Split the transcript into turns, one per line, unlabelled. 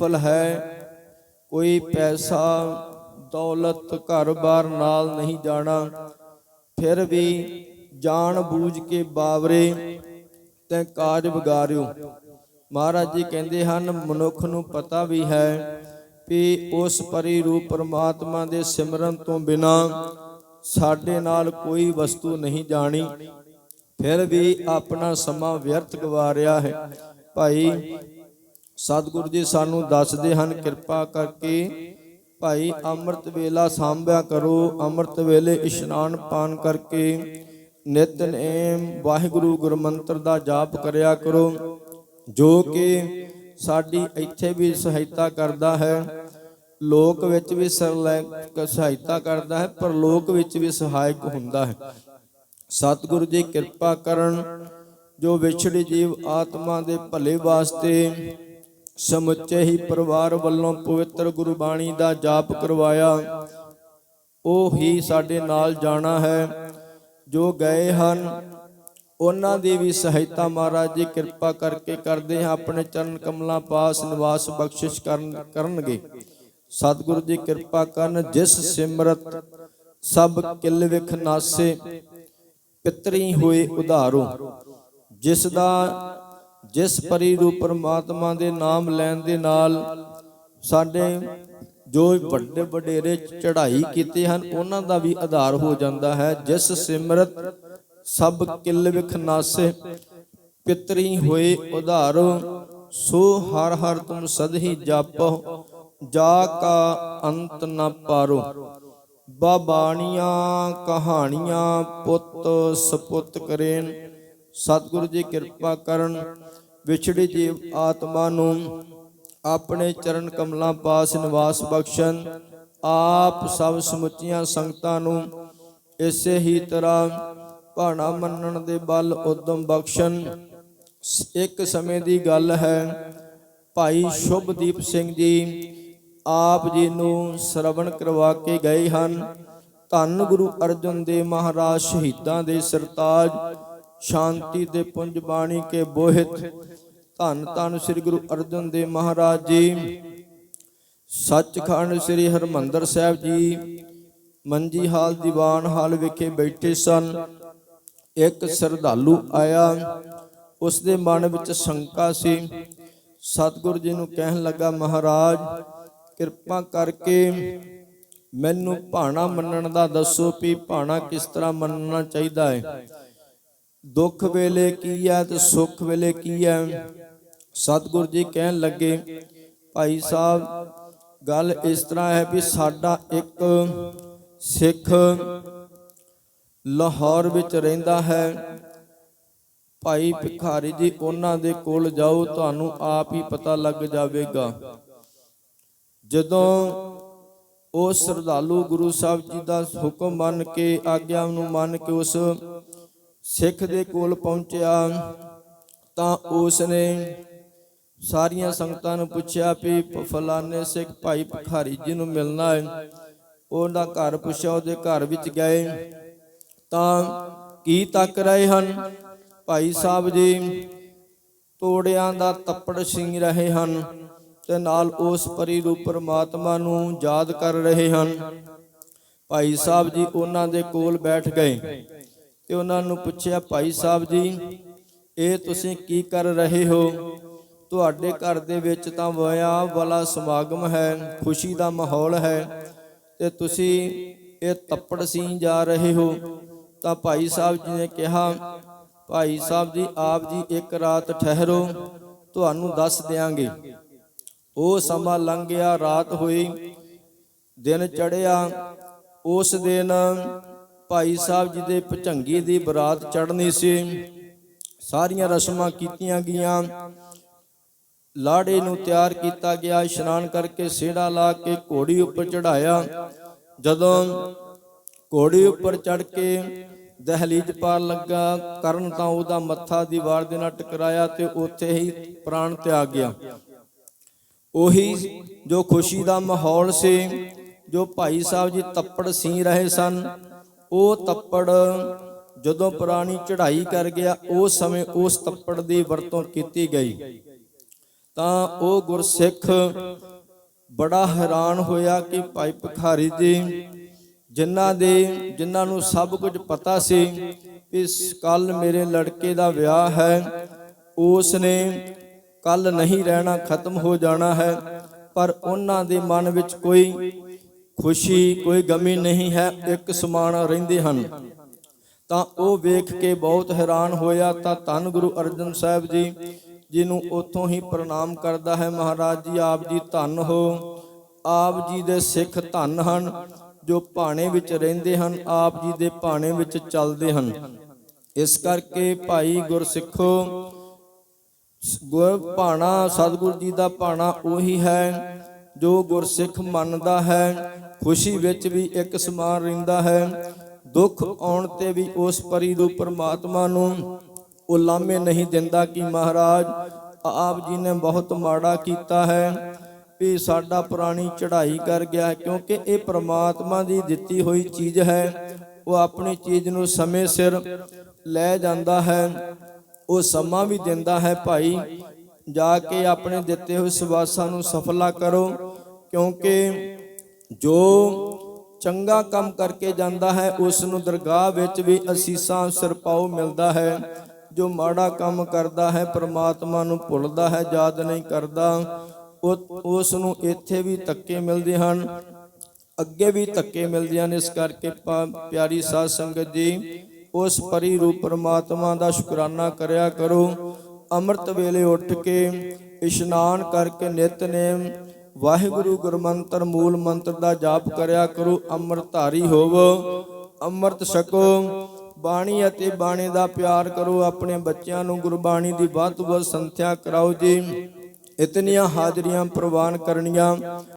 ਵਿਫਲ ਹੈ। ਕੋਈ ਪੈਸਾ, ਦੌਲਤ ਘਰ-ਬਾਰ ਨਾਲ ਨਹੀਂ ਜਾਣਾ। ਫਿਰ ਵੀ ਜਾਣ ਬੂਝ ਕੇ ਬਾਵਰੇ ਤੈ ਕਾਜ ਵਿਗਾਰਿਓ। ਮਹਾਰਾਜ ਜੀ ਕਹਿੰਦੇ ਹਨ, ਮਨੁੱਖ ਨੂੰ ਪਤਾ ਵੀ ਹੈ ਕਿ ਉਸ ਪਰੀ ਰੂਪ ਪਰਮਾਤਮਾ ਦੇ ਸਿਮਰਨ ਤੋਂ ਬਿਨਾ ਸਾਡੇ ਨਾਲ ਕੋਈ ਵਸਤੂ ਨਹੀਂ ਜਾਣੀ। ਫਿਰ ਵੀ ਆਪਣਾ ਸਮਾਂ ਵਿਅਰਥ ਗਵਾ ਰਿਹਾ ਹੈ। ਭਾਈ ਸਤਿਗੁਰੂ ਜੀ ਸਾਨੂੰ ਦੱਸਦੇ ਹਨ, ਕਿਰਪਾ ਕਰਕੇ ਭਾਈ ਅੰਮ੍ਰਿਤ ਵੇਲਾ ਸਾਂਭਿਆ ਕਰੋ, ਅੰਮ੍ਰਿਤ ਵੇਲੇ ਇਸ਼ਨਾਨ ਪਾਨ ਕਰਕੇ ਨਿਤਨੇਮ ਵਾਹਿਗੁਰੂ ਗੁਰਮੰਤਰ ਦਾ ਜਾਪ ਕਰਿਆ ਕਰੋ, ਜੋ ਕਿ ਸਾਡੀ ਇੱਥੇ ਵੀ ਸਹਾਇਤਾ ਕਰਦਾ ਹੈ, ਲੋਕ ਵਿੱਚ ਵੀ ਸਰਲੈ ਸਹਾਇਤਾ ਕਰਦਾ ਹੈ, ਪਰ ਲੋਕ ਵਿੱਚ ਵੀ ਸਹਾਇਕ ਹੁੰਦਾ ਹੈ। ਸਤਿਗੁਰੂ ਜੀ ਕਿਰਪਾ ਕਰਨ, ਜੋ ਵਿਛੜੀ ਜੀਵ ਆਤਮਾ ਦੇ ਭਲੇ ਵਾਸਤੇ ਸਮੁੱਚੇ ਹੀ ਪਰਿਵਾਰ ਵੱਲੋਂ ਪਵਿੱਤਰ ਗੁਰਬਾਣੀ ਦਾ ਜਾਪ ਕਰਵਾਇਆ। ਉਹ ਹੀ ਸਾਡੇ ਨਾਲ ਜਾਣਾ ਹੈ, ਜੋ ਗਏ ਹਨ। ਉਹਨਾਂ ਦੀ ਵੀ ਸਹਾਇਤਾ ਮਹਾਰਾਜ ਜੀ, ਕਿਰਪਾ ਕਰਕੇ ਕਰਦੇ ਹਾਂ, ਆਪਣੇ ਚਰਨ ਕਮਲਾਂ ਪਾਸ ਨਿਵਾਸ ਬਖਸ਼ਿਸ਼ ਕਰਨ, ਕਰਨਗੇ। ਸਤਿਗੁਰੂ ਜੀ, ਕਿਰਪਾ ਕਰਨ, ਜਿਸ ਸਿਮਰਤ ਸਭ ਕਿਲ ਵਿਖ ਨਾਸੇ, ਪਿਤਰੀ ਹੋਏ ਉਧਾਰੋ, ਜਿਸ ਦਾ ਜਿਸ ਪਰੀ ਨੂੰ ਪਰਮਾਤਮਾ ਦੇ ਨਾਮ ਲੈਣ ਦੇ ਨਾਲ ਸਾਡੇ ਜੋ ਵੱਡੇ ਵਡੇਰੇ ਚੜ੍ਹਾਈ ਕੀਤੇ ਹਨ, ਉਹਨਾਂ ਦਾ ਵੀ ਆਧਾਰ ਹੋ ਜਾਂਦਾ ਹੈ। ਜਿਸ ਸਿਮਰਤ ਸਭ ਕਿਲ ਵਿਖ ਨਾਸੇ, ਪਿਤਰੀ ਹੋਏ ਉਧਾਰੋ, ਸੋ ਹਰ ਹਰ ਤੁਮ ਸਦ ਹੀ ਜਾਪੋ, ਜਾ ਕਾ ਅੰਤ ਨ ਪਾਰੋ। ਬਾਬਾਣੀਆਂ ਕਹਾਣੀਆਂ ਪੁੱਤ ਸਪੁੱਤ ਕਰੇਨ, ਸਤਿਗੁਰੂ ਜੀ ਕਿਰਪਾ ਕਰਨ ਵਿਛੜੀ ਜੀਵ ਆਤਮਾ ਨੂੰ ਆਪਣੇ ਚਰਨ ਕਮਲਾਂ ਪਾਸ ਨਿਵਾਸ ਬਖਸ਼ਣ। ਆਪ ਸਭ ਸਮੁੱਚੀਆਂ ਸੰਗਤਾਂ ਨੂੰ ਇਸੇ ਹੀ ਤਰ੍ਹਾਂ ਭਾਣਾ ਮੰਨਣ ਦੇ ਬਲ ਉਦਮ ਬਖਸ਼ਣ। ਇੱਕ ਸਮੇਂ ਦੀ ਗੱਲ ਹੈ, ਭਾਈ ਸ਼ੁਭਦੀਪ ਸਿੰਘ ਜੀ, ਆਪ ਜੀ ਨੂੰ ਸ਼ਰਵਣ ਕਰਵਾ ਕੇ ਗਏ ਹਨ। ਧੰਨ ਗੁਰੂ ਅਰਜਨ ਦੇਵ ਮਹਾਰਾਜ ਸ਼ਹੀਦਾਂ ਦੇ ਸਰਤਾਜ ਸ਼ਾਂਤੀ ਦੇ ਪੁੰਜ ਬਾਣੀ ਕੇ ਬੋਹਿਤ। ਧੰਨ ਧੰਨ ਸ੍ਰੀ ਗੁਰੂ ਅਰਜਨ ਦੇਵ ਮਹਾਰਾਜ ਜੀ। ਸੱਚਖੰਡ ਸ੍ਰੀ ਹਰਮੰਦਰ ਸਾਹਿਬ ਜੀ। ਮੰਜੀ ਹਾਲ ਦੀਵਾਨ ਹਾਲ ਵਿਖੇ ਬੈਠੇ ਸਨ। ਇੱਕ ਸਰਧਾਲੂ ਆਇਆ। ਉਸ ਦੇ ਮਨ ਵਿੱਚ ਸ਼ੰਕਾ ਸੀ। ਸਤਿਗੁਰੂ ਜੀ ਨੂੰ ਕਹਿਣ ਲੱਗਾ, ਮਹਾਰਾਜ, ਕਿਰਪਾ ਕਰਕੇ ਮੈਨੂੰ ਭਾਣਾ ਮੰਨਣ ਦਾ ਦੱਸੋ ਵੀ ਭਾਣਾ ਕਿਸ ਤਰ੍ਹਾਂ ਮੰਨਣਾ ਚਾਹੀਦਾ ਹੈ? ਦੁੱਖ ਵੇਲੇ ਕੀ ਹੈ ਤੇ ਸੁੱਖ ਵੇਲੇ ਕੀ ਹੈ ਸਤਿਗੁਰੂ ਜੀ ਕਹਿਣ ਲੱਗੇ, ਭਾਈ ਸਾਹਿਬ, ਗੱਲ ਇਸ ਤਰ੍ਹਾਂ ਹੈ ਵੀ ਸਾਡਾ ਇੱਕ ਸਿੱਖ ਲਾਹੌਰ ਵਿੱਚ ਰਹਿੰਦਾ ਹੈ। ਭਾਈ ਭਿਖਾਰੀ ਜੀ, ਉਹਨਾਂ ਦੇ ਕੋਲ ਜਾਓ, ਤੁਹਾਨੂੰ ਆਪ ਹੀ ਪਤਾ ਲੱਗ ਜਾਵੇਗਾ। ਜਦੋਂ ਉਹ ਸਰਦਾਲੂ ਗੁਰੂ ਸਾਹਿਬ ਜੀ ਦਾ ਹੁਕਮ ਮੰਨ ਕੇ, ਆਗਿਆ ਨੂੰ ਮੰਨ ਕੇ ਉਸ ਸਿੱਖ ਦੇ ਕੋਲ ਪਹੁੰਚਿਆ ਤਾਂ ਉਸ ਨੇ ਸਾਰੀਆਂ ਸੰਗਤਾਂ ਨੂੰ ਪੁੱਛਿਆ ਵੀ ਪ- ਫਲਾਣੇ ਸਿੱਖ ਭਾਈ ਭਖਾਰੀ ਜੀ ਨੂੰ ਮਿਲਣਾ ਹੈ। ਉਹਦਾ ਘਰ ਪੁੱਛਿਆ, ਉਹਦੇ ਘਰ ਵਿੱਚ ਗਏ। ਤਾਂ ਕੀ ਤੱਕ ਰਹੇ ਹਨ? ਭਾਈ ਸਾਹਿਬ ਜੀ, ਤੋੜਿਆਂ ਦਾ ਤੱਪੜ ਸਿੰਘ ਰਹੇ ਹਨ ਤੇ ਨਾਲ ਉਸ ਪਰੀ ਰੂਪ ਪਰਮਾਤਮਾ ਨੂੰ ਯਾਦ ਕਰ ਰਹੇ ਹਨ। ਭਾਈ ਸਾਹਿਬ ਜੀ ਉਹਨਾਂ ਦੇ ਕੋਲ ਬੈਠ ਗਏ। ਤੇ ਉਹਨਾਂ ਨੂੰ ਪੁੱਛਿਆ, ਭਾਈ ਸਾਹਿਬ ਜੀ, ਇਹ ਤੁਸੀਂ ਕੀ ਕਰ ਰਹੇ ਹੋ? ਤੁਹਾਡੇ ਘਰ ਦੇ ਵਿੱਚ ਤਾਂ ਵਿਆਹ ਵਾਲਾ ਸਮਾਗਮ ਹੈ, ਖੁਸ਼ੀ ਦਾ ਮਾਹੌਲ ਹੈ ਤੇ ਤੁਸੀਂ ਇਹ ਤੱਪੜ ਸੀ ਜਾ ਰਹੇ ਹੋ। ਤਾਂ ਭਾਈ ਸਾਹਿਬ ਜੀ ਨੇ ਕਿਹਾ, ਭਾਈ ਸਾਹਿਬ ਜੀ, ਆਪ ਜੀ ਇੱਕ ਰਾਤ ਠਹਿਰੋ, ਤੁਹਾਨੂੰ ਦੱਸ ਦਿਆਂਗੇ। ਉਹ ਸਮਾਂ ਲੰਘ ਗਿਆ, ਰਾਤ ਹੋਈ, ਦਿਨ ਚੜਿਆ ਉਸ ਦਿਨ ਭਾਈ ਸਾਹਿਬ ਜੀ ਦੇ ਭਚੰਗੀ ਦੀ ਬਰਾਤ ਚੜ੍ਹਨੀ ਸੀ। ਸਾਰੀਆਂ ਰਸਮਾਂ ਕੀਤੀਆਂ ਗਈਆਂ। ਲਾੜੇ ਨੂੰ ਤਿਆਰ ਕੀਤਾ ਗਿਆ। ਇਸ਼ਨਾਨ ਕਰਕੇ ਸੇੜਾ ਲਾ ਕੇ ਘੋੜੀ ਉੱਪਰ ਚੜਾਇਆ ਜਦੋਂ ਘੋੜੀ ਉੱਪਰ ਚੜ ਕੇ ਦਹਲੀਜ ਪਾਰ ਲੱਗਾ, ਕਰਨ ਤਾਂ ਉਹਦਾ ਮੱਥਾ ਦੀਵਾਰ ਦੇ ਨਾਲ ਟਕਰਾਇਆ ਤੇ ਉੱਥੇ ਹੀ ਪ੍ਰਾਣ ਤਿਆਗ ਗਿਆ। ਉਹੀ ਜੋ ਖੁਸ਼ੀ ਦਾ ਮਾਹੌਲ ਸੀ, ਜੋ ਭਾਈ ਸਾਹਿਬ ਜੀ ਤੱਪੜ ਸੀ ਰਹੇ ਸਨ ਉਹ ਤੱਪੜ ਜਦੋਂ ਪੁਰਾਣੀ ਚੜ੍ਹਾਈ ਕਰ ਗਿਆ ਉਸ ਸਮੇਂ ਉਸ ਤੱਪੜ ਦੀ ਵਰਤੋਂ ਕੀਤੀ ਗਈ। ਤਾਂ ਉਹ ਗੁਰਸਿੱਖ ਬੜਾ ਹੈਰਾਨ ਹੋਇਆ ਕਿ ਭਾਈ ਭਖਾਰੀ ਜੀ, ਜਿਨ੍ਹਾਂ ਦੇ, ਜਿਨ੍ਹਾਂ ਨੂੰ ਸਭ ਕੁਝ ਪਤਾ ਸੀ ਕਿ ਕੱਲ ਮੇਰੇ ਲੜਕੇ ਦਾ ਵਿਆਹ ਹੈ ਉਸ ਨੇ ਕੱਲ ਨਹੀਂ ਰਹਿਣਾ, ਖਤਮ ਹੋ ਜਾਣਾ ਹੈ, ਪਰ ਉਹਨਾਂ ਦੇ ਮਨ ਵਿੱਚ ਕੋਈ ਖੁਸ਼ੀ ਕੋਈ ਗਮੀ ਨਹੀਂ ਹੈ, ਇੱਕ ਸਮਾਨ ਰਹਿੰਦੇ ਹਨ। ਤਾਂ ਉਹ ਵੇਖ ਕੇ ਬਹੁਤ ਹੈਰਾਨ ਹੋਇਆ, ਤਾਂ ਧੰਨ ਗੁਰੂ ਅਰਜਨ ਸਾਹਿਬ ਜੀ ਜੀ ਨੂੰ ਉੱਥੋਂ ਹੀ ਪ੍ਰਣਾਮ ਕਰਦਾ ਹੈ, ਮਹਾਰਾਜ ਜੀ, ਆਪ ਜੀ ਧੰਨ ਹੋ। ਆਪ ਜੀ ਦੇ ਸਿੱਖ ਧੰਨ ਹਨ, ਜੋ ਭਾਣੇ ਵਿੱਚ ਰਹਿੰਦੇ ਹਨ, ਆਪ ਜੀ ਦੇ ਭਾਣੇ ਵਿੱਚ ਚੱਲਦੇ ਹਨ। ਇਸ ਕਰਕੇ ਭਾਈ ਗੁਰਸਿੱਖੋ, ਗੁਰ ਭਾਣਾ, ਸਤਿਗੁਰ ਜੀ ਦਾ ਭਾਣਾ ਉਹੀ ਹੈ, ਜੋ ਗੁਰਸਿੱਖ ਮੰਨਦਾ ਹੈ ਖੁਸ਼ੀ ਵਿੱਚ ਵੀ ਇੱਕ ਸਮਾਨ ਰਹਿੰਦਾ ਹੈ। ਦੁੱਖ ਆਉਣ ਤੇ ਵੀ ਉਸ ਪਰੀ ਨੂੰ ਪਰਮਾਤਮਾ ਨੂੰ ਉਲਾਮੇ ਨਹੀਂ ਦਿੰਦਾ ਕਿ ਮਹਾਰਾਜ, ਆਪ ਜੀ ਨੇ ਬਹੁਤ ਮਾੜਾ ਕੀਤਾ ਹੈ ਵੀ ਸਾਡਾ ਪੁਰਾਣੀ ਚੜ੍ਹਾਈ ਕਰ ਗਿਆ ਕਿਉਂਕਿ ਇਹ ਪ੍ਰਮਾਤਮਾ ਦੀ ਦਿੱਤੀ ਹੋਈ ਚੀਜ਼ ਹੈ। ਉਹ ਆਪਣੀ ਚੀਜ਼ ਨੂੰ ਸਮੇਂ ਸਿਰ ਲੈ ਜਾਂਦਾ ਹੈ। ਉਹ ਸਮਾਂ ਵੀ ਦਿੰਦਾ ਹੈ ਭਾਈ, ਜਾ ਕੇ ਆਪਣੇ ਦਿੱਤੇ ਹੋਏ ਸਵਾਸਾਂ ਨੂੰ ਸਫਲਾ ਕਰੋ ਕਿਉਂਕਿ ਜੋ ਚੰਗਾ ਕੰਮ ਕਰਕੇ ਜਾਂਦਾ ਹੈ ਉਸ ਨੂੰ ਦਰਗਾਹ ਵਿੱਚ ਵੀ ਅਸੀਸਾਂ ਸਿਰਪਾਉ ਮਿਲਦਾ ਹੈ। ਜੋ ਮਾੜਾ ਕੰਮ ਕਰਦਾ ਹੈ, ਪ੍ਰਮਾਤਮਾ ਨੂੰ ਭੁੱਲਦਾ ਹੈ, ਯਾਦ ਨਹੀਂ ਕਰਦਾ ਉਹ ਉਸ ਨੂੰ ਇੱਥੇ ਵੀ ਧੱਕੇ ਮਿਲਦੇ ਹਨ। ਅੱਗੇ ਵੀ ਧੱਕੇ ਮਿਲਦੇ ਹਨ ਇਸ ਕਰਕੇ ਪਾ- ਪਿਆਰੀ ਸਾਧ ਸੰਗਤ ਜੀ, ਉਸ ਪਰੀ ਰੂਪ ਪਰਮਾਤਮਾ ਦਾ ਸ਼ੁਕਰਾਨਾ ਕਰਿਆ ਕਰੋ। ਅੰਮ੍ਰਿਤ ਵੇਲੇ ਉੱਠ ਕੇ ਇਸ਼ਨਾਨ ਕਰਕੇ ਨਿਤਨੇਮ ਵਾਹਿਗੁਰੂ ਗੁਰਮੰਤਰ ਮੂਲ ਮੰਤਰ ਦਾ ਜਾਪ ਕਰਿਆ ਕਰੋ ਅੰਮ੍ਰਿਤਧਾਰੀ ਹੋਵੋ, ਅੰਮ੍ਰਿਤ ਛਕੋ, ਬਾਣੀ ਅਤੇ ਬਾਣੀ ਦਾ ਪਿਆਰ ਕਰੋ, ਆਪਣੇ ਬੱਚਿਆਂ ਨੂੰ ਗੁਰਬਾਣੀ ਦੀ ਵੱਧ ਤੋਂ ਵੱਧ ਸੰਥਿਆ ਕਰਾਓ ਜੀ। ਇਤਨੀਆਂ ਹਾਜ਼ਰੀਆਂ ਪ੍ਰਵਾਨ ਕਰਨੀਆਂ।